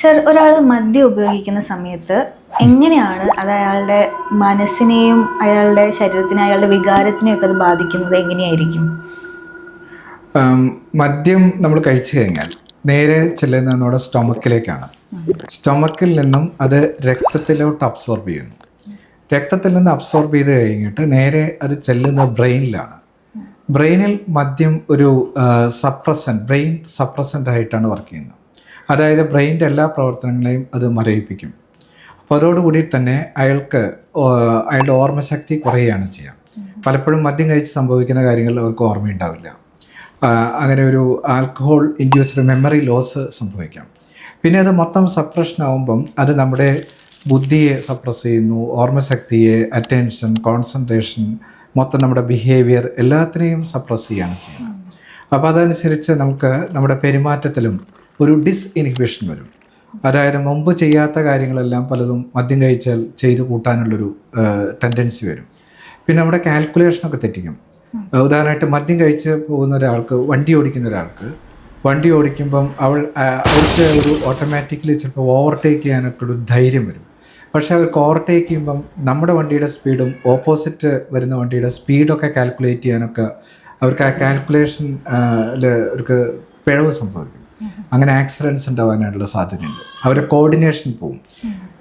Sir ഒരാൾ മദ്യം ഉപയോഗിക്കുന്ന സമയത്ത് എങ്ങനെയാണ് അത് അയാളുടെ മനസ്സിനെയും അയാളുടെ ശരീരത്തിനെ അയാളുടെ വികാരത്തിനെയും ഒക്കെ അത് ബാധിക്കുന്നത്? എങ്ങനെയായിരിക്കും? മദ്യം നമ്മൾ കഴിച്ചു കഴിഞ്ഞാൽ നേരെ ചെല്ലുന്ന നമ്മുടെ സ്റ്റൊമക്കിലേക്കാണ്. സ്റ്റൊമക്കിൽ നിന്നും അത് രക്തത്തിലോട്ട് അബ്സോർബ് ചെയ്യുന്നു. രക്തത്തിൽ നിന്ന് അബ്സോർബ് ചെയ്ത് കഴിഞ്ഞിട്ട് നേരെ അത് ചെല്ലുന്ന ബ്രെയിനിലാണ്. ബ്രെയിനിൽ മദ്യം ഒരു സപ്രസൻ ബ്രെയിൻ സപ്രസന്റ് ആയിട്ടാണ് വർക്ക് ചെയ്യുന്നത്. അതായത് ബ്രെയിന്റെ എല്ലാ പ്രവർത്തനങ്ങളെയും അത് മരവിപ്പിക്കും. അപ്പോൾ അതോടുകൂടി തന്നെ അയാൾക്ക് അയാളുടെ ഓർമ്മശക്തി കുറയുകയാണ് ചെയ്യുക പലപ്പോഴും മദ്യം കഴിച്ച് സംഭവിക്കുന്ന കാര്യങ്ങൾ അവർക്ക് ഓർമ്മയുണ്ടാവില്ല. അങ്ങനെ ഒരു ആൽക്കഹോൾ ഇൻഡ്യൂസ്ഡ് മെമ്മറി ലോസ് സംഭവിക്കാം. പിന്നെ അത് മൊത്തം സപ്രഷൻ ആവുമ്പം അത് നമ്മുടെ ബുദ്ധിയെ സപ്രസ് ചെയ്യുന്നു ഓർമ്മശക്തിയെ അറ്റൻഷൻ കോൺസെൻട്രേഷൻ മൊത്തം നമ്മുടെ ബിഹേവിയർ എല്ലാത്തിനെയും സപ്രസ് ചെയ്യുകയാണ് ചെയ്യുന്നത്. അപ്പോൾ അതനുസരിച്ച് നമുക്ക് നമ്മുടെ പെരുമാറ്റത്തിലും ഒരു ഡിസ് ഇൻഹിബിഷൻ വരും. അതായത് മുമ്പ് ചെയ്യാത്ത കാര്യങ്ങളെല്ലാം പലതും മദ്യം കഴിച്ചാൽ ചെയ്തു കൂട്ടാനുള്ളൊരു ടെൻഡൻസി വരും. പിന്നെ നമ്മുടെ കാൽക്കുലേഷനൊക്കെ തെറ്റിക്കും. ഉദാഹരണമായിട്ട് മദ്യം കഴിച്ച് പോകുന്ന ഒരാൾക്ക് വണ്ടി ഓടിക്കുന്ന ഒരാൾക്ക് വണ്ടി ഓടിക്കുമ്പം അവൾ അവർക്ക് ഒരു ഓട്ടോമാറ്റിക്കലി ചിലപ്പോൾ ഓവർടേക്ക് ചെയ്യാനൊക്കെ ഒരു ധൈര്യം വരും. പക്ഷെ അവർക്ക് ഓവർടേക്ക് ചെയ്യുമ്പം നമ്മുടെ വണ്ടിയുടെ സ്പീഡും ഓപ്പോസിറ്റ് വരുന്ന വണ്ടിയുടെ സ്പീഡൊക്കെ കാൽക്കുലേറ്റ് ചെയ്യാനൊക്കെ അവർക്ക് ആ കാൽക്കുലേഷൻ അവർക്ക് പിഴവ് സംഭവിക്കും. അങ്ങനെ ആക്സിഡൻസ് ഉണ്ടാവാനായിട്ടുള്ള സാധ്യതയുണ്ട്. അവരെ കോർഡിനേഷൻ പോവും.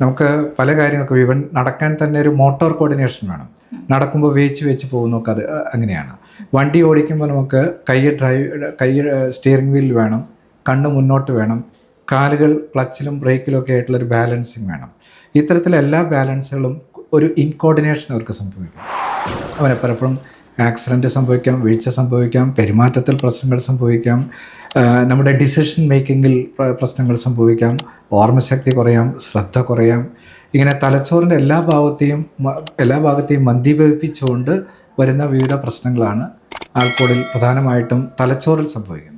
നമുക്ക് പല കാര്യങ്ങൾക്കും ഇവൻ നടക്കാൻ തന്നെ ഒരു മോട്ടോർ കോർഡിനേഷൻ വേണം. നടക്കുമ്പോൾ വേച്ച് വെച്ച് പോകുന്നൊക്കെ അത് അങ്ങനെയാണ്. വണ്ടി ഓടിക്കുമ്പോൾ നമുക്ക് കൈ ഡ്രൈവ് കൈ സ്റ്റിയറിംഗ് വീൽ വേണം. കണ്ണ് മുന്നോട്ട് വേണം. കാലുകൾ ക്ലച്ചിലും ബ്രേക്കിലും ഒക്കെ ആയിട്ടുള്ള ഒരു ബാലൻസിങ് വേണം. ഇത്തരത്തിലെല്ലാ ബാലൻസുകളും ഒരു ഇൻകോർഡിനേഷൻ അവർക്ക് സംഭവിക്കും. അവരെ പലപ്പോഴും ആക്സിഡന്റ് സംഭവിക്കാം വീഴ്ച സംഭവിക്കാം പെരുമാറ്റത്തിൽ പ്രശ്നങ്ങൾ സംഭവിക്കാം നമ്മുടെ ഡിസിഷൻ മേക്കിങ്ങിൽ പ്രശ്നങ്ങൾ സംഭവിക്കാം ഓർമ്മശക്തി കുറയാം ശ്രദ്ധ കുറയാം. ഇങ്ങനെ തലച്ചോറിന്റെ എല്ലാ ഭാഗത്തെയും എല്ലാ ഭാഗത്തെയും മന്ദീഭവിപ്പിച്ചുകൊണ്ട് വരുന്ന വിവിധ പ്രശ്നങ്ങളാണ് ആൽക്കോളിൽ പ്രധാനമായിട്ടും തലച്ചോറിൽ സംഭവിക്കുന്നത്.